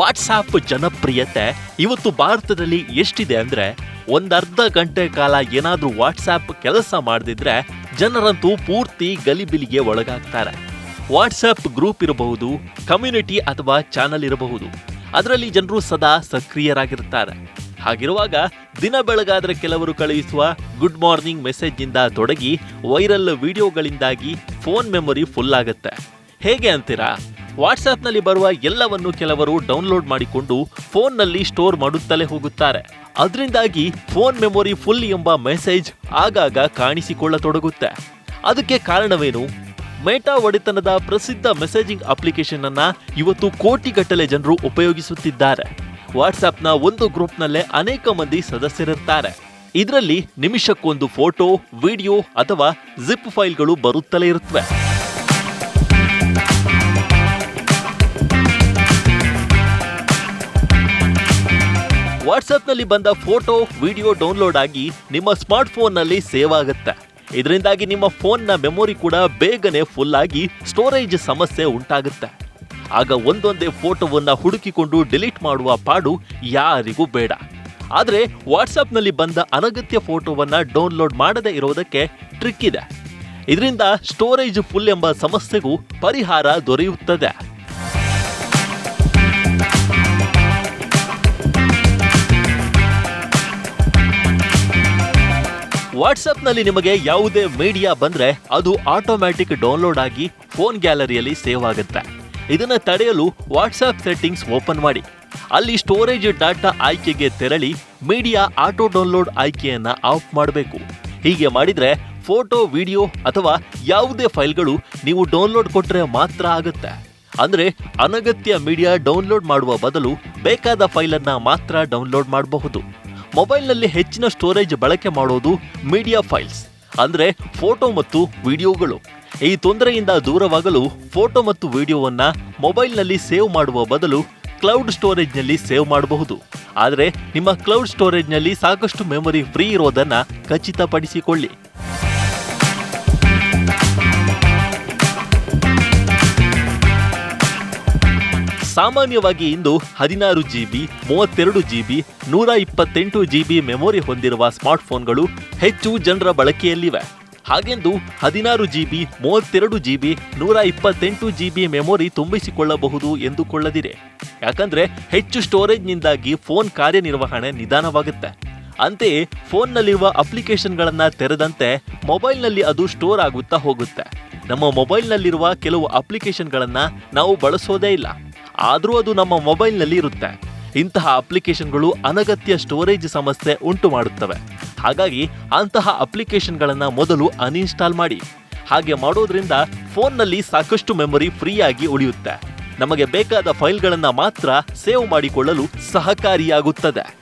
WhatsApp ಜನಪ್ರಿಯತೆ ಇವತ್ತು ಭಾರತದಲ್ಲಿ ಎಷ್ಟಿದೆ ಅಂದ್ರೆ ಒಂದರ್ಧ ಗಂಟೆ ಕಾಲ ಏನಾದರೂ ವಾಟ್ಸಾಪ್ ಕೆಲಸ ಮಾಡದಿದ್ರೆ ಜನರಂತೂ ಪೂರ್ತಿ ಗಲಿಬಿಲಿಗೆ ಒಳಗಾಗ್ತಾರೆ. ವಾಟ್ಸಾಪ್ ಗ್ರೂಪ್ ಇರಬಹುದು, ಕಮ್ಯುನಿಟಿ ಅಥವಾ ಚಾನಲ್ ಇರಬಹುದು. ಅದರಲ್ಲಿ ಜನರು ಸದಾ ಸಕ್ರಿಯರಾಗಿರುತ್ತಾರೆ ಹಾಗಿರುವಾಗ ದಿನ ಬೆಳಗಾದರೆ ಕೆಲವರು ಕಳುಹಿಸುವ ಗುಡ್ ಮಾರ್ನಿಂಗ್ ಮೆಸೇಜ್ನಿಂದ ತೊಡಗಿ ವೈರಲ್ ವಿಡಿಯೋಗಳಿಂದಾಗಿ ಫೋನ್ ಮೆಮೊರಿ ಫುಲ್ ಆಗುತ್ತೆ. ಹೇಗೆ ಅಂತೀರಾ? ವಾಟ್ಸ್ಆಪ್ನಲ್ಲಿ ಬರುವ ಎಲ್ಲವನ್ನು ಕೆಲವರು ಡೌನ್ಲೋಡ್ ಮಾಡಿಕೊಂಡು ಫೋನ್ನಲ್ಲಿ ಸ್ಟೋರ್ ಮಾಡುತ್ತಲೇ ಹೋಗುತ್ತಾರೆ. ಅದರಿಂದಾಗಿ ಫೋನ್ ಮೆಮೊರಿ ಫುಲ್ ಎಂಬ ಮೆಸೇಜ್ ಆಗಾಗ ಕಾಣಿಸಿಕೊಳ್ಳತೊಡಗುತ್ತೆ. ಅದಕ್ಕೆ ಕಾರಣವೇನು? ಮೇಟಾ ಒಡೆತನದ ಪ್ರಸಿದ್ಧ ಮೆಸೇಜಿಂಗ್ ಅಪ್ಲಿಕೇಶನ್ ಅನ್ನ ಇವತ್ತು ಕೋಟಿಗಟ್ಟಲೆ ಜನರು ಉಪಯೋಗಿಸುತ್ತಿದ್ದಾರೆ. ವಾಟ್ಸ್ಆ್ಯಪ್ನ ಒಂದು ಗ್ರೂಪ್ನಲ್ಲೇ ಅನೇಕ ಮಂದಿ ಸದಸ್ಯರಿರ್ತಾರೆ. ಇದರಲ್ಲಿ ನಿಮಿಷಕ್ಕೊಂದು ಫೋಟೋ, ವಿಡಿಯೋ ಅಥವಾ ಜಿಪ್ ಫೈಲ್ಗಳು ಬರುತ್ತಲೇ ಇರುತ್ತವೆ ವಾಟ್ಸ್ಆಪ್ನಲ್ಲಿ ಬಂದ ಫೋಟೋ, ವಿಡಿಯೋ ಡೌನ್ಲೋಡ್ ಆಗಿ ನಿಮ್ಮ ಸ್ಮಾರ್ಟ್ ಫೋನ್ನಲ್ಲಿ ಸೇವ್ ಆಗುತ್ತೆ. ಇದರಿಂದಾಗಿ ನಿಮ್ಮ ಫೋನ್ನ ಮೆಮೊರಿ ಕೂಡ ಬೇಗನೆ ಫುಲ್ ಆಗಿ ಸ್ಟೋರೇಜ್ ಸಮಸ್ಯೆ ಉಂಟಾಗುತ್ತೆ. ಆಗ ಒಂದೊಂದೇ ಫೋಟೋವನ್ನು ಹುಡುಕಿಕೊಂಡು ಡಿಲೀಟ್ ಮಾಡುವ ಪಾಡು ಯಾರಿಗೂ ಬೇಡ. ಆದರೆ ವಾಟ್ಸಪ್ನಲ್ಲಿ ಬಂದ ಅನಗತ್ಯ ಫೋಟೋವನ್ನು ಡೌನ್ಲೋಡ್ ಮಾಡದೇ ಇರೋದಕ್ಕೆ ಟ್ರಿಕ್ ಇದೆ. ಇದರಿಂದ ಸ್ಟೋರೇಜ್ ಫುಲ್ ಎಂಬ ಸಮಸ್ಯೆಗೂ ಪರಿಹಾರ ದೊರೆಯುತ್ತದೆ. ವಾಟ್ಸಪ್ನಲ್ಲಿ ನಿಮಗೆ ಯಾವುದೇ ಮೀಡಿಯಾ ಬಂದ್ರೆ ಅದು ಆಟೋಮ್ಯಾಟಿಕ್ ಡೌನ್ಲೋಡ್ ಆಗಿ ಫೋನ್ ಗ್ಯಾಲರಿಯಲ್ಲಿ ಸೇವ್ ಆಗುತ್ತೆ. ಇದನ್ನು ತಡೆಯಲು ವಾಟ್ಸಪ್ ಸೆಟ್ಟಿಂಗ್ಸ್ ಓಪನ್ ಮಾಡಿ. ಅಲ್ಲಿ ಸ್ಟೋರೇಜ್ ಡಾಟಾ ಆಯ್ಕೆಗೆ ತೆರಳಿ ಮೀಡಿಯಾ ಆಟೋ ಡೌನ್ಲೋಡ್ ಆಯ್ಕೆಯನ್ನು ಆಫ್ ಮಾಡಬೇಕು. ಹೀಗೆ ಮಾಡಿದ್ರೆ ಫೋಟೋ, ವಿಡಿಯೋ ಅಥವಾ ಯಾವುದೇ ಫೈಲ್ಗಳು ನೀವು ಡೌನ್ಲೋಡ್ ಕೊಟ್ಟರೆ ಮಾತ್ರ ಆಗುತ್ತೆ. ಅಂದ್ರೆ ಅನಗತ್ಯ ಮೀಡಿಯಾ ಡೌನ್ಲೋಡ್ ಮಾಡುವ ಬದಲು ಬೇಕಾದ ಫೈಲನ್ನು ಮಾತ್ರ ಡೌನ್ಲೋಡ್ ಮಾಡಬಹುದು. ಮೊಬೈಲ್ನಲ್ಲಿ ಹೆಚ್ಚಿನ ಸ್ಟೋರೇಜ್ ಬಳಕೆ ಮಾಡೋದು ಮೀಡಿಯಾ ಫೈಲ್ಸ್, ಅಂದರೆ ಫೋಟೋ ಮತ್ತು ವಿಡಿಯೋಗಳು. ಈ ತೊಂದರೆಯಿಂದ ದೂರವಾಗಲು ಫೋಟೋ ಮತ್ತು ವಿಡಿಯೋವನ್ನು ಮೊಬೈಲ್ನಲ್ಲಿ ಸೇವ್ ಮಾಡುವ ಬದಲು ಕ್ಲೌಡ್ ಸ್ಟೋರೇಜ್ನಲ್ಲಿ ಸೇವ್ ಮಾಡಬಹುದು. ಆದರೆ ನಿಮ್ಮ ಕ್ಲೌಡ್ ಸ್ಟೋರೇಜ್ನಲ್ಲಿ ಸಾಕಷ್ಟು ಮೆಮೊರಿ ಫ್ರೀ ಇರೋದನ್ನು ಖಚಿತಪಡಿಸಿಕೊಳ್ಳಿ. ಸಾಮಾನ್ಯವಾಗಿ ಇಂದು ಹದಿನಾರು ಜಿಬಿ ಮೂವತ್ತೆರಡು ಜಿಬಿ ನೂರ ಇಪ್ಪತ್ತೆಂಟು ಜಿಬಿ ಮೆಮೊರಿ ಹೊಂದಿರುವ ಸ್ಮಾರ್ಟ್ಫೋನ್ಗಳು ಹೆಚ್ಚು ಜನರ ಬಳಕೆಯಲ್ಲಿವೆ. ಹಾಗೆಂದು ಹದಿನಾರು ಜಿಬಿ ಮೂವತ್ತೆರಡು ಜಿಬಿ ನೂರ ಇಪ್ಪತ್ತೆಂಟು ಜಿಬಿ ಮೆಮೊರಿ ತುಂಬಿಸಿಕೊಳ್ಳಬಹುದು ಎಂದುಕೊಳ್ಳದಿರಿ ಯಾಕಂದ್ರೆ ಹೆಚ್ಚು ಸ್ಟೋರೇಜ್ನಿಂದಾಗಿ ಫೋನ್ ಕಾರ್ಯನಿರ್ವಹಣೆ ನಿಧಾನವಾಗುತ್ತೆ. ಅಂತೆಯೇ ಫೋನ್ನಲ್ಲಿರುವ ಅಪ್ಲಿಕೇಶನ್ಗಳನ್ನು ತೆರೆದಂತೆ ಮೊಬೈಲ್ನಲ್ಲಿ ಅದು ಸ್ಟೋರ್ ಆಗುತ್ತಾ ಹೋಗುತ್ತೆ. ನಮ್ಮ ಮೊಬೈಲ್ನಲ್ಲಿರುವ ಕೆಲವು ಅಪ್ಲಿಕೇಶನ್ಗಳನ್ನು ನಾವು ಬಳಸೋದೇ ಇಲ್ಲ. ಆದರೂ ಅದು ನಮ್ಮ ಮೊಬೈಲ್ನಲ್ಲಿ ಇರುತ್ತೆ. ಇಂತಹ ಅಪ್ಲಿಕೇಶನ್ಗಳು ಅನಗತ್ಯ ಸ್ಟೋರೇಜ್ ಸಮಸ್ಯೆ ಉಂಟು ಮಾಡುತ್ತವೆ. ಹಾಗಾಗಿ ಅಂತಹ ಅಪ್ಲಿಕೇಶನ್ಗಳನ್ನು ಮೊದಲು ಅನ್ಇನ್ಸ್ಟಾಲ್ ಮಾಡಿ. ಹಾಗೆ ಮಾಡೋದ್ರಿಂದ ಫೋನ್ನಲ್ಲಿ ಸಾಕಷ್ಟು ಮೆಮೊರಿ ಫ್ರೀಯಾಗಿ ಉಳಿಯುತ್ತೆ. ನಮಗೆ ಬೇಕಾದ ಫೈಲ್ಗಳನ್ನು ಮಾತ್ರ ಸೇವ್ ಮಾಡಿಕೊಳ್ಳಲು ಸಹಕಾರಿಯಾಗುತ್ತದೆ.